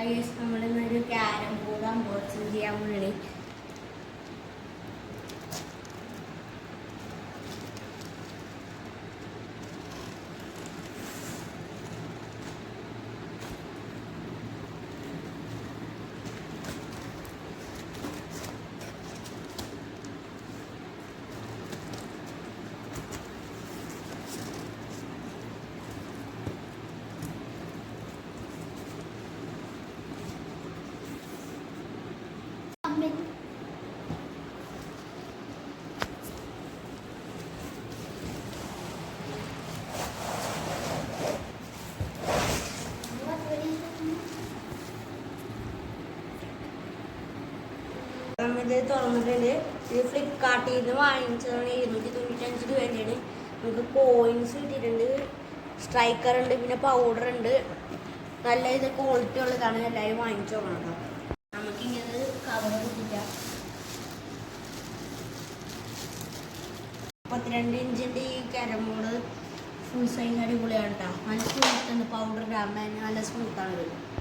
I എസ് നമ്മളിന്നൊരു carrom board unboxing ചെയ്യാൻ വേണ്ടി ഇത് തുറന്നിട്ടുണ്ട് ഇത് ഫ്ലിപ്കാർട്ടിൽ നിന്ന് വാങ്ങിച്ചതാണ് ഇരുന്നൂറ്റി തൊണ്ണൂറ്റഞ്ച് രൂപേന്റെയാണ്. നമുക്ക് കോയിൻസ് കിട്ടിയിട്ടുണ്ട്. സ്ട്രൈക്കർ ഉണ്ട് പിന്നെ പൗഡർ ഉണ്ട്. നല്ല ഇത് ക്വാളിറ്റി ഉള്ളതാണ്. എല്ലാവരും വാങ്ങിച്ചു നോക്കണം നമുക്കിങ്ങനെ കവർ കിട്ടില്ല. മുപ്പത്തിരണ്ട് ഇഞ്ചിന്റെ ഈ കരമോട് ഫുൾ സൈസ് അടിപൊളിയാണ് കേട്ടോ നല്ല സ്മൂത്ത് ഉണ്ട് പൗഡർ ഇടാൻ നല്ല സ്മൂത്താണ് ഇത്